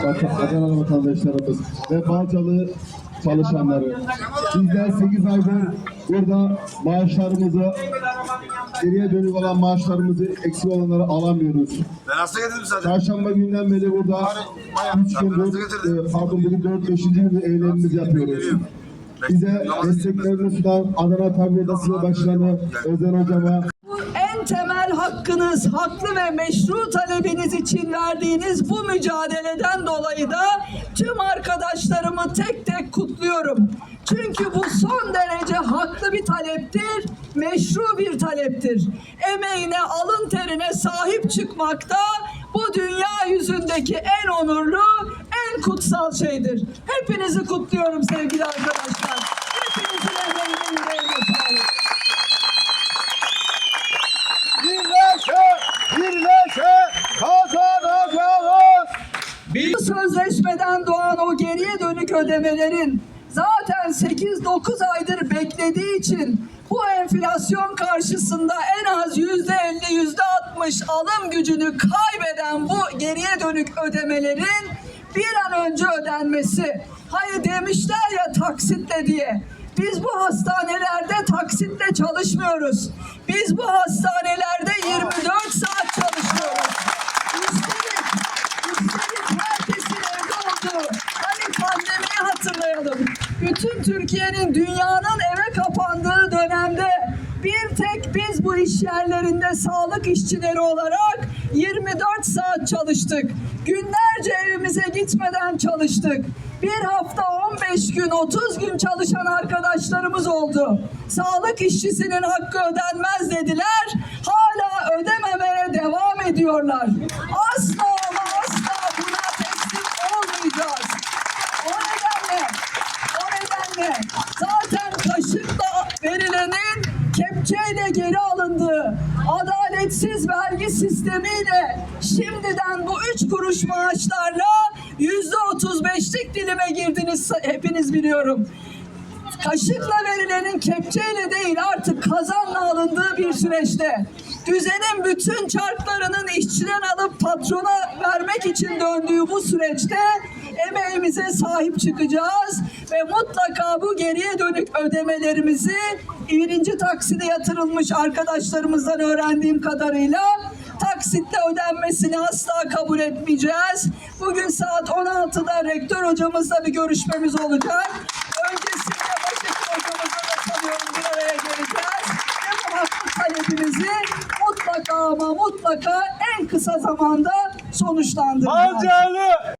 Adanalı vatandaşlarımız ve Balcalı çalışanları. Bizler 8 aydır burada maaşlarımızı geriye dönük olan maaşlarımızı eksik olanları alamıyoruz. Ben hasta getirdim sadece. Çarşamba günden beri burada 3 gündür, e, pardon bugün 4-5. gün eylemimiz yapıyoruz. Bize desteklerini sunan Adana Tabi Odası Başkanı Özen Hocama temel hakkınız, haklı ve meşru talebiniz için verdiğiniz bu mücadeleden dolayı da tüm arkadaşlarımı tek tek kutluyorum. Çünkü bu son derece haklı bir taleptir, meşru bir taleptir. Emeğine, alın terine sahip çıkmakta bu dünya yüzündeki en onurlu, en kutsal şeydir. Hepinizi kutluyorum sevgili arkadaşlar. Sözleşmeden doğan o geriye dönük ödemelerin zaten 8-9 aydır beklediği için bu enflasyon karşısında en az yüzde 50, yüzde 60 alım gücünü kaybeden bu geriye dönük ödemelerin bir an önce ödenmesi. Hani demişler ya taksitle diye. Biz bu hastanelerde taksitle çalışmıyoruz. Biz bu hastanelerde Türkiye'nin, dünyanın eve kapandığı dönemde bir tek biz bu iş yerlerinde sağlık işçileri olarak 24 saat çalıştık. Günlerce evimize gitmeden çalıştık. Bir hafta 15 gün 30 gün çalışan arkadaşlarımız oldu. Sağlık işçisinin hakkı ödenmez dediler. Hala ödememeye devam ediyorlar. Asla ama asla buna teslim olmayacağız. O nedenle, o nedenle zaten kaşıkla verilenin kepçeyle geri alındığı adaletsiz vergi sistemiyle şimdiden bu üç kuruş maaşlarla yüzde otuz beşlik dilime girdiniz hepiniz biliyorum. Kaşıkla verilenin kepçeyle değil artık kazanla alındığı bir süreçte düzenin bütün çarklarının işçiden alıp patrona vermek için döndüğü bu süreçte emeğimize sahip çıkacağız ve mutlaka bu geriye dönük ödemelerimizi birinci takside yatırılmış arkadaşlarımızdan öğrendiğim kadarıyla taksitle ödenmesini asla kabul etmeyeceğiz. Bugün saat 16'da rektör hocamızla bir görüşmemiz olacak. Öncesinde başhekim hocamızla da sanıyorum bir araya geleceğiz. Ve bu haklı talebimizi mutlaka ama mutlaka en kısa zamanda sonuçlandıracağız.